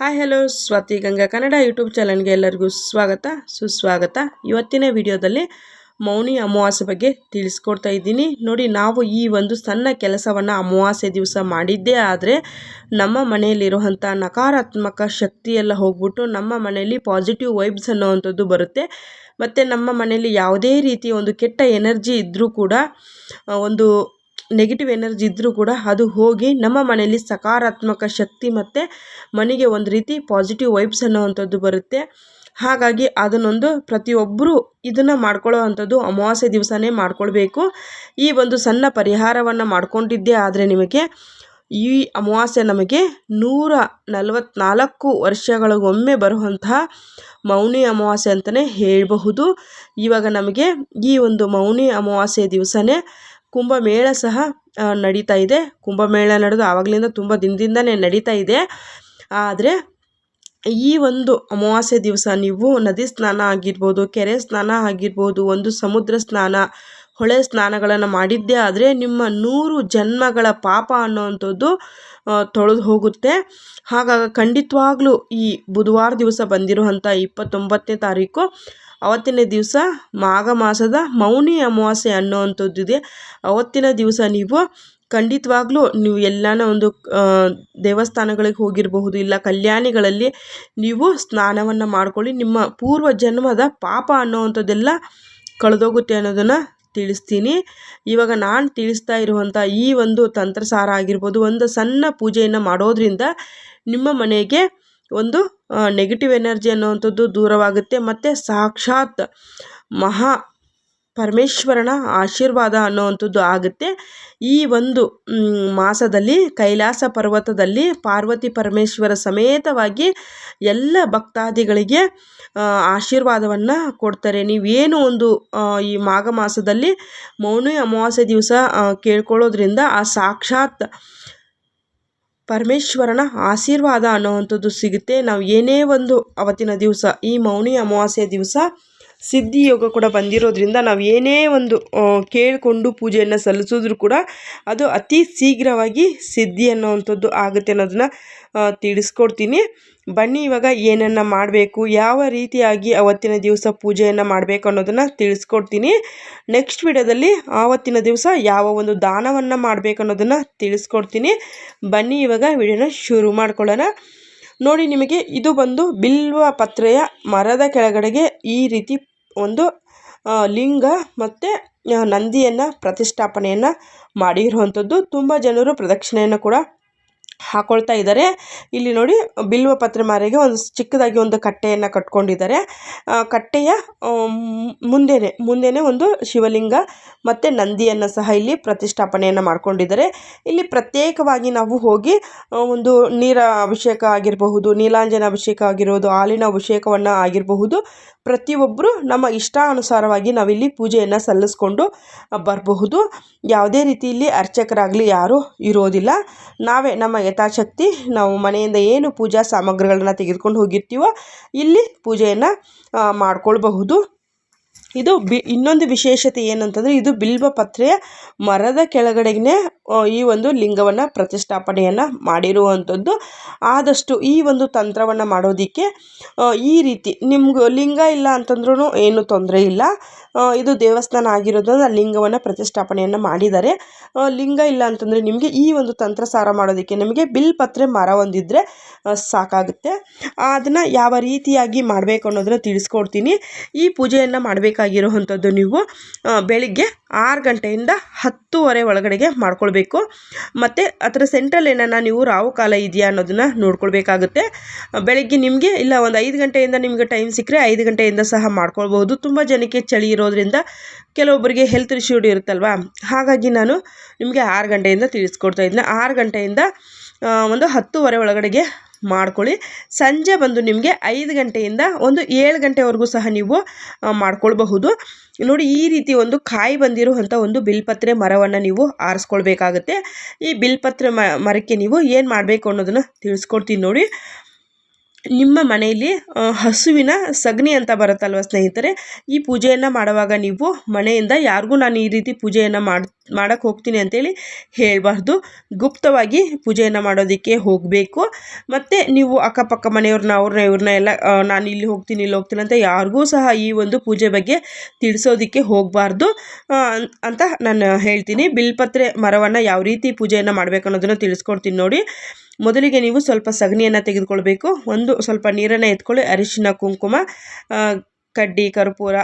Hi hello Swathi Ganga Kannada YouTube ಚಾನಲ್ಗೆ ಎಲ್ಲರಿಗೂ ಸ್ವಾಗತ, ಸುಸ್ವಾಗತ. ಇವತ್ತಿನ ವಿಡಿಯೋದಲ್ಲಿ ಮೌನಿ ಅಮಾವಾಸ್ಯೆ ಬಗ್ಗೆ ತಿಳಿಸ್ಕೊಡ್ತಾ ಇದ್ದೀನಿ. ನೋಡಿ, ನಾವು ಈ ಒಂದು ಸಣ್ಣ ಕೆಲಸವನ್ನು ಅಮಾವಾಸ್ಯೆ ದಿವಸ ಮಾಡಿದ್ದೇ ಆದರೆ ನಮ್ಮ ಮನೆಯಲ್ಲಿರುವಂಥ ನಕಾರಾತ್ಮಕ ಶಕ್ತಿ ಎಲ್ಲ ಹೋಗ್ಬಿಟ್ಟು ನಮ್ಮ ಮನೆಯಲ್ಲಿ ಪಾಸಿಟಿವ್ ವೈಬ್ಸ್ ಅನ್ನೋವಂಥದ್ದು ಬರುತ್ತೆ. ಮತ್ತು ನಮ್ಮ ಮನೆಯಲ್ಲಿ ಯಾವುದೇ ರೀತಿಯ ಒಂದು ಕೆಟ್ಟ ಎನರ್ಜಿ ಇದ್ದರೂ ಕೂಡ ಒಂದು ನೆಗೆಟಿವ್ ಎನರ್ಜಿ ಇದ್ದರೂ ಕೂಡ ಅದು ಹೋಗಿ ನಮ್ಮ ಮನೆಯಲ್ಲಿ ಸಕಾರಾತ್ಮಕ ಶಕ್ತಿ ಮತ್ತು ಮನೆಗೆ ಒಂದು ರೀತಿ ಪಾಸಿಟಿವ್ ವೈಬ್ಸ್ ಅನ್ನೋವಂಥದ್ದು ಬರುತ್ತೆ. ಹಾಗಾಗಿ ಅದನ್ನೊಂದು ಪ್ರತಿಯೊಬ್ಬರೂ ಇದನ್ನು ಮಾಡ್ಕೊಳ್ಳೋ ಅಂಥದ್ದು ಅಮಾವಾಸ್ಯೆ ದಿವಸನೇ ಮಾಡ್ಕೊಳ್ಬೇಕು. ಈ ಒಂದು ಸಣ್ಣ ಪರಿಹಾರವನ್ನು ಮಾಡ್ಕೊಂಡಿದ್ದೇ ಆದರೆ ನಿಮಗೆ ಈ ಅಮಾವಾಸ್ಯೆ ನಮಗೆ ನೂರ ನಲವತ್ತ್ನಾಲ್ಕು ವರ್ಷಗಳಿಗೊಮ್ಮೆ ಬರುವಂತಹ ಮೌನಿ ಅಮಾವಾಸ್ಯೆ ಅಂತಲೇ ಹೇಳಬಹುದು. ಇವಾಗ ನಮಗೆ ಈ ಒಂದು ಮೌನಿ ಅಮಾವಾಸ್ಯೆ ದಿವಸನೇ ಕುಂಭಮೇಳ ಸಹ ನಡೀತಾ ಇದೆ. ಕುಂಭಮೇಳ ನಡೆದು ಆವಾಗಲಿಂದ ತುಂಬ ದಿನದಿಂದಲೇ ನಡೀತಾ ಇದೆ. ಆದರೆ, ಈ ಒಂದು ಅಮಾವಾಸ್ಯೆ ದಿವಸ ನೀವು ನದಿ ಸ್ನಾನ ಆಗಿರ್ಬೋದು, ಕೆರೆ ಸ್ನಾನ ಆಗಿರ್ಬೋದು, ಒಂದು ಸಮುದ್ರ ಸ್ನಾನ, ಹೊಳೆ ಸ್ನಾನಗಳನ್ನು ಮಾಡಿದ್ದೇ ಆದರೆ ನಿಮ್ಮ ನೂರು ಜನ್ಮಗಳ ಪಾಪ ಅನ್ನೋವಂಥದ್ದು ತೊಳೆದು ಹೋಗುತ್ತೆ. ಹಾಗಾಗಿ ಖಂಡಿತವಾಗ್ಲೂ ಈ ಬುಧವಾರ ದಿವಸ ಬಂದಿರುವಂಥ ಇಪ್ಪತ್ತೊಂಬತ್ತನೇ ತಾರೀಕು ಅವತ್ತಿನ ದಿವಸ ಮಾಘ ಮಾಸದ ಮೌನಿ ಅಮಾವಾಸ್ಯೆ ಅನ್ನೋವಂಥದ್ದು ಇದೆ. ಅವತ್ತಿನ ದಿವಸ ನೀವು ಖಂಡಿತವಾಗ್ಲೂ ನೀವು ಎಲ್ಲಾನ ಒಂದು ದೇವಸ್ಥಾನಗಳಿಗೆ ಹೋಗಿರಬಹುದು, ಇಲ್ಲ ಕಲ್ಯಾಣಿಗಳಲ್ಲಿ ನೀವು ಸ್ನಾನವನ್ನು ಮಾಡ್ಕೊಳ್ಳಿ. ನಿಮ್ಮ ಪೂರ್ವ ಜನ್ಮದ ಪಾಪ ಅನ್ನೋವಂಥದ್ದೆಲ್ಲ ಕಳೆದೋಗುತ್ತೆ ಅನ್ನೋದನ್ನು ತಿಳಿಸ್ತೀನಿ. ಇವಾಗ ನಾನು ತಿಳಿಸ್ತಾ ಇರುವಂಥ ಈ ಒಂದು ತಂತ್ರಸಾರ ಆಗಿರ್ಬೋದು, ಒಂದು ಸಣ್ಣ ಪೂಜೆಯನ್ನು ಮಾಡೋದ್ರಿಂದ ನಿಮ್ಮ ಮನೆಗೆ ಒಂದು ನೆಗೆಟಿವ್ ಎನರ್ಜಿ ಅನ್ನುವಂಥದ್ದು ದೂರವಾಗುತ್ತೆ. ಮತ್ತು ಸಾಕ್ಷಾತ್ ಮಹಾ ಪರಮೇಶ್ವರನ ಆಶೀರ್ವಾದ ಅನ್ನುವಂಥದ್ದು ಆಗುತ್ತೆ. ಈ ಒಂದು ಮಾಸದಲ್ಲಿ, ಕೈಲಾಸ ಪರ್ವತದಲ್ಲಿ ಪಾರ್ವತಿ ಪರಮೇಶ್ವರ ಸಮೇತವಾಗಿ ಎಲ್ಲ ಭಕ್ತಾದಿಗಳಿಗೆ ಆಶೀರ್ವಾದವನ್ನು ಕೊಡ್ತಾರೆ. ನೀವೇನು ಒಂದು ಈ ಮಾಘ ಮಾಸದಲ್ಲಿ ಮೌನಿ ಅಮಾವಾಸ್ಯೆ ದಿವಸ ಕೇಳ್ಕೊಳ್ಳೋದ್ರಿಂದ ಆ ಸಾಕ್ಷಾತ್ ಪರಮೇಶ್ವರನ ಆಶೀರ್ವಾದ ಅನ್ನೋವಂಥದ್ದು ಸಿಗುತ್ತೆ. ನಾವು ಏನೇ ಒಂದು ಅವತ್ತಿನ ದಿವಸ ಈ ಮೌನಿ ಅಮಾವಾಸ್ಯೆ ದಿವಸ ಸಿದ್ಧಿ ಯೋಗ ಕೂಡ ಬಂದಿರೋದ್ರಿಂದ ನಾವು ಏನೇ ಒಂದು ಕೇಳಿಕೊಂಡು ಪೂಜೆಯನ್ನು ಸಲ್ಲಿಸಿದ್ರು ಕೂಡ ಅದು ಅತಿ ಶೀಘ್ರವಾಗಿ ಸಿದ್ಧಿ ಅನ್ನೋವಂಥದ್ದು ಆಗುತ್ತೆ ಅನ್ನೋದನ್ನ ತಿಳಿಸ್ಕೊಡ್ತೀನಿ. ಬನ್ನಿ ಇವಾಗ ಏನನ್ನು ಮಾಡಬೇಕು, ಯಾವ ರೀತಿಯಾಗಿ ಅವತ್ತಿನ ದಿವಸ ಪೂಜೆಯನ್ನು ಮಾಡಬೇಕು ಅನ್ನೋದನ್ನು ತಿಳಿಸ್ಕೊಡ್ತೀನಿ. ನೆಕ್ಸ್ಟ್ ವಿಡಿಯೋದಲ್ಲಿ ಆವತ್ತಿನ ದಿವಸ ಯಾವ ಒಂದು ದಾನವನ್ನು ಮಾಡಬೇಕು ಅನ್ನೋದನ್ನು ತಿಳಿಸ್ಕೊಡ್ತೀನಿ. ಬನ್ನಿ ಇವಾಗ ವಿಡಿಯೋನ ಶುರು ಮಾಡ್ಕೊಳ್ಳೋಣ. ನೋಡಿ ನಿಮಗೆ ಇದು ಬಂದು ಬಿಲ್ವ ಪತ್ರೆಯ ಮರದ ಕೆಳಗಡೆಗೆ ಈ ರೀತಿ ಒಂದು ಲಿಂಗ ಮತ್ತು ನಂದಿಯನ್ನು ಪ್ರತಿಷ್ಠಾಪನೆಯನ್ನು ಮಾಡಿರುವಂಥದ್ದು. ತುಂಬ ಜನರು ಪ್ರದಕ್ಷಿಣೆಯನ್ನು ಕೂಡ ಹಾಕೊಳ್ತಾ ಇದ್ದಾರೆ. ಇಲ್ಲಿ ನೋಡಿ, ಬಿಲ್ವ ಪತ್ರೆ ಮಾರಿಗೆ ಒಂದು ಚಿಕ್ಕದಾಗಿ ಒಂದು ಕಟ್ಟೆಯನ್ನು ಕಟ್ಕೊಂಡಿದ್ದಾರೆ. ಕಟ್ಟೆಯ ಮುಂದೆನೆ ಮುಂದೆನೆ ಒಂದು ಶಿವಲಿಂಗ ಮತ್ತು ನಂದಿಯನ್ನು ಸಹ ಇಲ್ಲಿ ಪ್ರತಿಷ್ಠಾಪನೆಯನ್ನು ಮಾಡ್ಕೊಂಡಿದ್ದಾರೆ. ಇಲ್ಲಿ ಪ್ರತ್ಯೇಕವಾಗಿ ನಾವು ಹೋಗಿ ಒಂದು ನೀರ ಅಭಿಷೇಕ ಆಗಿರಬಹುದು ನೀಲಾಂಜನ ಅಭಿಷೇಕ ಆಗಿರೋದು ಹಾಲಿನ ಅಭಿಷೇಕವನ್ನು ಆಗಿರಬಹುದು ಪ್ರತಿಯೊಬ್ಬರು ನಮ್ಮ ಇಷ್ಟಾನುಸಾರವಾಗಿ ನಾವಿಲ್ಲಿ ಪೂಜೆಯನ್ನು ಸಲ್ಲಿಸ್ಕೊಂಡು ಬರಬಹುದು. ಯಾವುದೇ ರೀತಿಯಲ್ಲಿ ಅರ್ಚಕರಾಗಲಿ ಯಾರೂ ಇರೋದಿಲ್ಲ. ನಾವೇ ನಮ್ಮ ಯಥಾಶಕ್ತಿ, ನಾವು ಮನೆಯಿಂದ ಏನು ಪೂಜಾ ಸಾಮಗ್ರಿಗಳನ್ನ ತೆಗೆದುಕೊಂಡು ಹೋಗಿರ್ತೀವೋ, ಇಲ್ಲಿ ಪೂಜೆಯನ್ನು ಮಾಡ್ಕೊಳ್ಬಹುದು. ಇದು ಬಿ, ಇನ್ನೊಂದು ವಿಶೇಷತೆ ಏನಂತಂದರೆ ಇದು ಬಿಲ್ವ ಪತ್ರೆಯ ಮರದ ಕೆಳಗಡೆಗೆ ಈ ಒಂದು ಲಿಂಗವನ್ನು ಪ್ರತಿಷ್ಠಾಪನೆಯನ್ನು ಮಾಡಿರುವಂಥದ್ದು ಆದಷ್ಟು ಈ ಒಂದು ತಂತ್ರವನ್ನು ಮಾಡೋದಕ್ಕೆ ಈ ರೀತಿ ನಿಮ್ಗೆ ಲಿಂಗ ಇಲ್ಲ ಅಂತಂದ್ರೂ ಏನು ತೊಂದರೆ ಇಲ್ಲ. ಇದು ದೇವಸ್ಥಾನ ಆಗಿರೋದ್ರಿಂದ ಲಿಂಗವನ್ನು ಪ್ರತಿಷ್ಠಾಪನೆಯನ್ನು ಮಾಡಿದ್ದಾರೆ ಲಿಂಗ ಇಲ್ಲ ಅಂತಂದರೆ ನಿಮಗೆ ಈ ಒಂದು ತಂತ್ರಸಾರ ಮಾಡೋದಕ್ಕೆ ನಿಮಗೆ ಬಿಲ್ ಪತ್ರೆ ಮರ ಒಂದಿದ್ದರೆ ಸಾಕಾಗುತ್ತೆ. ಅದನ್ನು ಯಾವ ರೀತಿಯಾಗಿ ಮಾಡಬೇಕು ಅನ್ನೋದನ್ನು ತಿಳಿಸ್ಕೊಡ್ತೀನಿ. ಈ ಪೂಜೆಯನ್ನು ಮಾಡಬೇಕಾಗಿರುವಂಥದ್ದು ನೀವು ಬೆಳಗ್ಗೆ ಆರು ಗಂಟೆಯಿಂದ ಹತ್ತುವರೆ ಒಳಗಡೆಗೆ ಮಾಡ್ಕೊಳ್ಬೇಕು. ಮತ್ತು ಅದರ ಸೆಂಟ್ರಲ್ ಏನನ್ನ ನೀವು ರಾವು ಕಾಲ ಇದೆಯಾ ಅನ್ನೋದನ್ನು ನೋಡ್ಕೊಳ್ಬೇಕಾಗುತ್ತೆ. ಬೆಳಗ್ಗೆ ನಿಮಗೆ ಇಲ್ಲ, ಒಂದು ಐದು ಗಂಟೆಯಿಂದ ನಿಮಗೆ ಟೈಮ್ ಸಿಕ್ಕರೆ ಐದು ಗಂಟೆಯಿಂದ ಸಹ ಮಾಡ್ಕೊಳ್ಬೋದು ತುಂಬ ಜನಕ್ಕೆ ಚಳಿ ಇರೋದ್ರಿಂದ ಕೆಲವೊಬ್ಬರಿಗೆ ಹೆಲ್ತ್ ಇಶ್ಯೂಡ್ ಇರುತ್ತಲ್ವಾ? ಹಾಗಾಗಿ ನಾನು ನಿಮಗೆ ಆರು ಗಂಟೆಯಿಂದ ತಿಳಿಸ್ಕೊಡ್ತಾ ಇದ್ದೀನಿ ಆರು ಗಂಟೆಯಿಂದ ಒಂದು ಹತ್ತುವರೆ ಒಳಗಡೆಗೆ ಮಾಡ್ಕೊಳ್ಳಿ. ಸಂಜೆ ಬಂದು ನಿಮಗೆ ಐದು ಗಂಟೆಯಿಂದ ಒಂದು ಏಳು ಗಂಟೆವರೆಗೂ ಸಹ ನೀವು ಮಾಡ್ಕೊಳ್ಬಹುದು. ನೋಡಿ, ಈ ರೀತಿ ಒಂದು ಕಾಯಿ ಬಂದಿರುವಂಥ ಒಂದು ಬಿಲ್ಪತ್ರೆ ಮರವನ್ನು ನೀವು ಆರಿಸ್ಕೊಳ್ಬೇಕಾಗತ್ತೆ. ಈ ಬಿಲ್ಪತ್ರೆ ಮರಕ್ಕೆ ನೀವು ಏನು ಮಾಡಬೇಕು ಅನ್ನೋದನ್ನು ತಿಳಿಸ್ಕೊಡ್ತೀನಿ ನೋಡಿ. ನಿಮ್ಮ ಮನೆಯಲ್ಲಿ ಹಸುವಿನ ಸಗಣಿ ಅಂತ ಬರುತ್ತಲ್ವ ಸ್ನೇಹಿತರೆ, ಈ ಪೂಜೆಯನ್ನು ಮಾಡುವಾಗ ನೀವು ಮನೆಯಿಂದ ಯಾರಿಗೂ ನಾನು ಈ ರೀತಿ ಪೂಜೆಯನ್ನು ಮಾಡಿ ಮಾಡೋಕ್ಕೆ ಹೋಗ್ತೀನಿ ಅಂತೇಳಿ ಹೇಳಬಾರ್ದು. ಗುಪ್ತವಾಗಿ ಪೂಜೆಯನ್ನು ಮಾಡೋದಕ್ಕೆ ಹೋಗಬೇಕು. ಮತ್ತು ನೀವು ಅಕ್ಕಪಕ್ಕ ಮನೆಯವ್ರನ್ನ, ಅವ್ರನ್ನ, ಇವ್ರನ್ನ ಎಲ್ಲ ನಾನು ಇಲ್ಲಿ ಹೋಗ್ತೀನಿ ಇಲ್ಲಿ ಹೋಗ್ತೀನಿ ಅಂತ ಯಾರಿಗೂ ಸಹ ಈ ಒಂದು ಪೂಜೆ ಬಗ್ಗೆ ತಿಳಿಸೋದಕ್ಕೆ ಹೋಗಬಾರ್ದು. ಅಂತ ನಾನು ಹೇಳ್ತೀನಿ. ಬಿಲ್ಪತ್ರೆ ಮರವನ್ನು ಯಾವ ರೀತಿ ಪೂಜೆಯನ್ನು ಮಾಡಬೇಕು ಅನ್ನೋದನ್ನು ತಿಳಿಸ್ಕೊಡ್ತೀನಿ ನೋಡಿ. ಮೊದಲಿಗೆ ನೀವು ಸ್ವಲ್ಪ ಸಗಣಿಯನ್ನು ತೆಗೆದುಕೊಳ್ಬೇಕು. ಒಂದು ಸ್ವಲ್ಪ ನೀರನ್ನು ಎತ್ಕೊಳ್ಳಿ. ಅರಿಶಿನ, ಕುಂಕುಮ ಕಡ್ಡಿ, ಕರ್ಪೂರ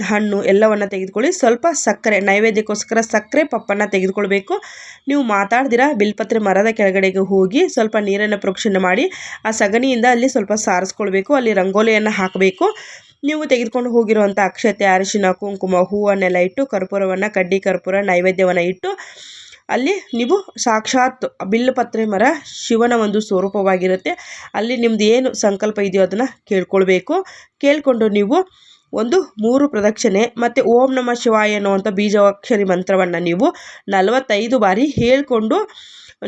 ಹಣ್ಣು ಎಲ್ಲವನ್ನು ತೆಗೆದುಕೊಳ್ಳಿ. ಸ್ವಲ್ಪ ಸಕ್ಕರೆ, ನೈವೇದ್ಯಕ್ಕೋಸ್ಕರ ಸಕ್ಕರೆ ಪಪ್ಪನ್ನು ತೆಗೆದುಕೊಳ್ಬೇಕು. ನೀವು ಮಾತಾಡ್ದಿರ, ಬಿಲ್ಪತ್ರೆ ಮರದ ಕೆಳಗಡೆಗೆ ಹೋಗಿ ಸ್ವಲ್ಪ ನೀರನ್ನು ಪ್ರೋಕ್ಷಣೆ ಮಾಡಿ, ಆ ಸಗಣಿಯಿಂದ ಅಲ್ಲಿ ಸ್ವಲ್ಪ ಸಾರಿಸ್ಕೊಳ್ಬೇಕು, ಅಲ್ಲಿ ರಂಗೋಲಿಯನ್ನು ಹಾಕಬೇಕು. ನೀವು ತೆಗೆದುಕೊಂಡು ಹೋಗಿರುವಂಥ ಅಕ್ಷತೆ, ಅರಿಶಿನ, ಕುಂಕುಮ ಹೂವನ್ನೆಲ್ಲ ಇಟ್ಟು ಕರ್ಪೂರವನ್ನು, ಕಡ್ಡಿ ಕರ್ಪೂರ, ನೈವೇದ್ಯವನ್ನು ಇಟ್ಟು ಅಲ್ಲಿ ನೀವು ಸಾಕ್ಷಾತ್ ಬಿಲ್ಲುಪತ್ರೆ ಮರ ಶಿವನ ಒಂದು ಸ್ವರೂಪವಾಗಿರುತ್ತೆ. ಅಲ್ಲಿ ನಿಮ್ಮದು ಏನು ಸಂಕಲ್ಪ ಇದೆಯೋ ಅದನ್ನು ಕೇಳ್ಕೊಳ್ಬೇಕು. ಕೇಳಿಕೊಂಡು ನೀವು ಒಂದು ಮೂರು ಪ್ರದಕ್ಷಿಣೆ ಮತ್ತು ಓಂ ನಮ ಶಿವಾಯ ಅನ್ನುವಂಥ ಬೀಜಾಕ್ಷರಿ ಮಂತ್ರವನ್ನು ನೀವು ನಲವತ್ತೈದು ಬಾರಿ ಹೇಳಿಕೊಂಡು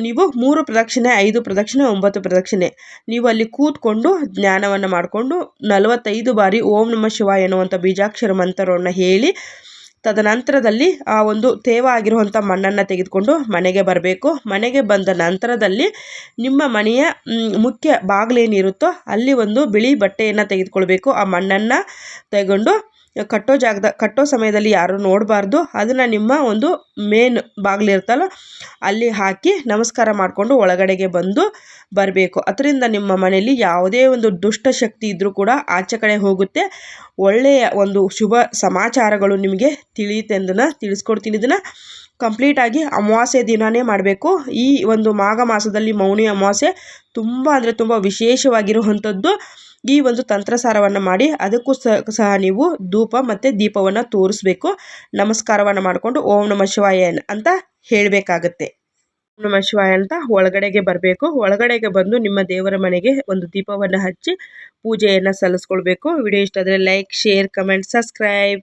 ನೀವು ಮೂರು ಪ್ರದಕ್ಷಿಣೆ, ಐದು ಪ್ರದಕ್ಷಿಣೆ, ಒಂಬತ್ತು ಪ್ರದಕ್ಷಿಣೆ ನೀವು ಅಲ್ಲಿ ಕೂತ್ಕೊಂಡು ಜ್ಞಾನವನ್ನು ಮಾಡಿಕೊಂಡು ನಲವತ್ತೈದು ಬಾರಿ ಓಂ ನಮ ಶಿವಾಯ ಅನ್ನುವಂಥ ಬೀಜಾಕ್ಷರ ಮಂತ್ರವನ್ನು ಹೇಳಿ ತದನಂತರದಲ್ಲಿ ಆ ಒಂದು ತೇವ ಆಗಿರುವಂಥ ಮಣ್ಣನ್ನು ತೆಗೆದುಕೊಂಡು ಮನೆಗೆ ಬರಬೇಕು. ಮನೆಗೆ ಬಂದ ನಂತರದಲ್ಲಿ ನಿಮ್ಮ ಮನೆಯ ಮುಖ್ಯ ಬಾಗಿಲೇನಿರುತ್ತೋ ಅಲ್ಲಿ ಒಂದು ಬಿಳಿ ಬಟ್ಟೆಯನ್ನು ತೆಗೆದುಕೊಳ್ಬೇಕು. ಆ ಮಣ್ಣನ್ನು ತಗೊಂಡು ಕಟ್ಟೋ ಜಾಗದ, ಕಟ್ಟೋ ಸಮಯದಲ್ಲಿ ಯಾರೂ ನೋಡಬಾರ್ದು. ಅದನ್ನು ನಿಮ್ಮ ಒಂದು ಮೇನ್ ಬಾಗಿಲಿರುತ್ತಲ್ಲ, ಅಲ್ಲಿ ಹಾಕಿ ನಮಸ್ಕಾರ ಮಾಡಿಕೊಂಡು ಒಳಗಡೆಗೆ ಬಂದು ಬರಬೇಕು. ಅದರಿಂದ ನಿಮ್ಮ ಮನೆಯಲ್ಲಿ ಯಾವುದೇ ಒಂದು ದುಷ್ಟ ಶಕ್ತಿ ಇದ್ದರೂ ಕೂಡ ಆಚೆ ಕಡೆ ಹೋಗುತ್ತೆ. ಒಳ್ಳೆಯ ಒಂದು ಶುಭ ಸಮಾಚಾರಗಳು ನಿಮಗೆ ತಿಳಿಯುತ್ತೆ ಅಂದನ್ನು ತಿಳಿಸ್ಕೊಡ್ತೀನಿ. ಇದನ್ನು ಕಂಪ್ಲೀಟಾಗಿ ಅಮಾವಾಸ್ಯೆ ದಿನವೇ ಮಾಡಬೇಕು. ಈ ಒಂದು ಮಾಘ ಮಾಸದಲ್ಲಿ ಮೌನಿ ಅಮಾವಾಸ್ಯೆ ತುಂಬ ಅಂದರೆ ತುಂಬ ವಿಶೇಷವಾಗಿರುವಂಥದ್ದು. ಈ ಒಂದು ತಂತ್ರಸಾರವನ್ನು ಮಾಡಿ ಅದಕ್ಕೂ ಸಹ ನೀವು ಧೂಪ ಮತ್ತು ದೀಪವನ್ನು ತೋರಿಸ್ಬೇಕು. ನಮಸ್ಕಾರವನ್ನು ಮಾಡಿಕೊಂಡು ಓಂ ನಮ ಶಿವಾಯ ಅಂತ ಹೇಳಬೇಕಾಗತ್ತೆ. ಓಂ ನಮ ಶಿವಾಯ ಅಂತ ಒಳಗಡೆಗೆ ಬರಬೇಕು. ಒಳಗಡೆಗೆ ಬಂದು ನಿಮ್ಮ ದೇವರ ಮನೆಗೆ ಒಂದು ದೀಪವನ್ನು ಹಚ್ಚಿ ಪೂಜೆಯನ್ನು ಸಲ್ಲಿಸ್ಕೊಳ್ಬೇಕು. ವಿಡಿಯೋ ಇಷ್ಟ ಆದರೆ ಲೈಕ್, ಶೇರ್, ಕಮೆಂಟ್, ಸಬ್ಸ್ಕ್ರೈಬ್.